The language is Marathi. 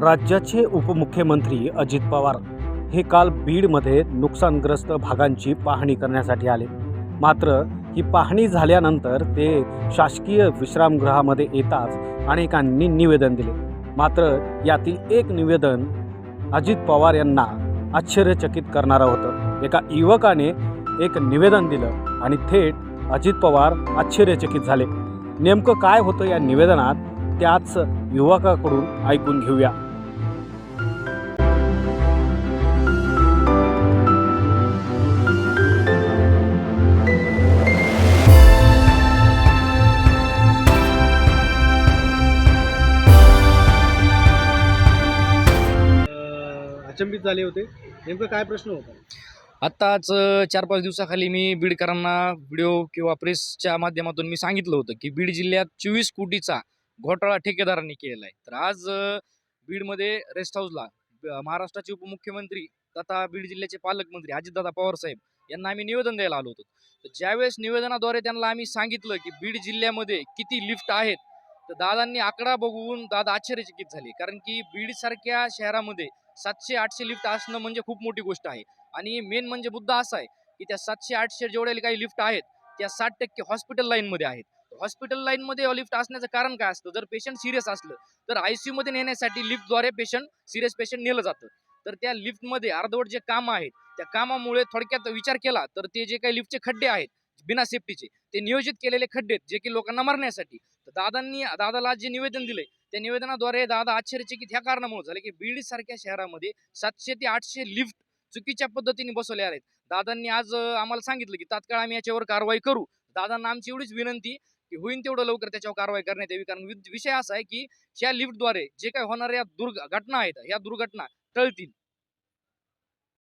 राज्याचे उपमुख्यमंत्री अजित पवार हे काल बीडमध्ये नुकसानग्रस्त भागांची पाहणी करण्यासाठी आले. मात्र ही पाहणी झाल्यानंतर ते शासकीय विश्रामगृहामध्ये येताच अनेकांनी निवेदन दिले. मात्र यातील एक निवेदन अजित पवार यांना आश्चर्यचकित करणारं होतं. एका युवकाने एक निवेदन दिलं आणि थेट अजित पवार आश्चर्यचकित झाले. नेमकं काय होतं या निवेदनात? त्याच युवकाकडून ऐकून घेऊया. अचंबित झाले होते. नेमकं काय प्रश्न होता? आत्ताच चार पाच दिवसाखाली मी बीडकरांना व्हिडिओ किंवा प्रेसच्या माध्यमातून मी सांगितलं होतं की बीड जिल्ह्यात चोवीस कोटीचा घोटाळा ठेकेदारांनी केलेला आहे. तर आज बीडमध्ये रेस्ट हाऊसला महाराष्ट्राचे उपमुख्यमंत्री तथा बीड जिल्ह्याचे पालकमंत्री अजितदादा पवार साहेब यांना आम्ही निवेदन द्यायला आलो होतो. तर ज्यावेळेस निवेदनाद्वारे त्यांना आम्ही सांगितलं की बीड जिल्ह्यामध्ये किती लिफ्ट आहेत तर दादांनी आकडा बघून दादा आश्चर्यचकित झाले. कारण की बीडसारख्या शहरामध्ये सातशे आठशे लिफ्ट असणं म्हणजे खूप मोठी गोष्ट आहे. आणि मेन म्हणजे मुद्दा असा आहे की त्या सातशे आठशे जेवढ्या काही लिफ्ट आहेत त्या साठ टक्के हॉस्पिटल लाईनमध्ये आहेत. हॉस्पिटल लाईनमध्ये लिफ्ट असण्याचं कारण काय असतं? जर पेशंट सिरियस असलं तर आयसीयू मध्ये नेण्यासाठी लिफ्टद्वारे पेशंट सिरियस पेशंट नेलं जातं. तर त्या लिफ्टमध्ये अर्धवट जे काम आहेत त्या कामामुळे थोडक्यात विचार केला तर ते जे काही लिफ्टचे खड्डे आहेत बिना सेफ्टीचे ते नियोजित केलेले खड्डे आहेत जे की लोकांना मारण्यासाठी. तर दादांनी दादाला जे निवेदन दिले त्या निवेदनाद्वारे दादा आश्चर्यचकित ह्या कारणामुळे झाले की बीड सारख्या शहरामध्ये सातशे ते आठशे लिफ्ट चुकीच्या पद्धतीने बसवले आहेत. दादांनी आज आम्हाला सांगितलं की तात्काळ आम्ही याच्यावर कारवाई करू. दादांना आमची एवढीच विनंती की होईन तेवढं लवकर त्याच्यावर कारवाई करण्यात यावी. कारण विषय असा आहे की ह्या लिफ्टद्वारे जे काही होणाऱ्या दुर्घटना आहेत या दुर्घटना टळतील.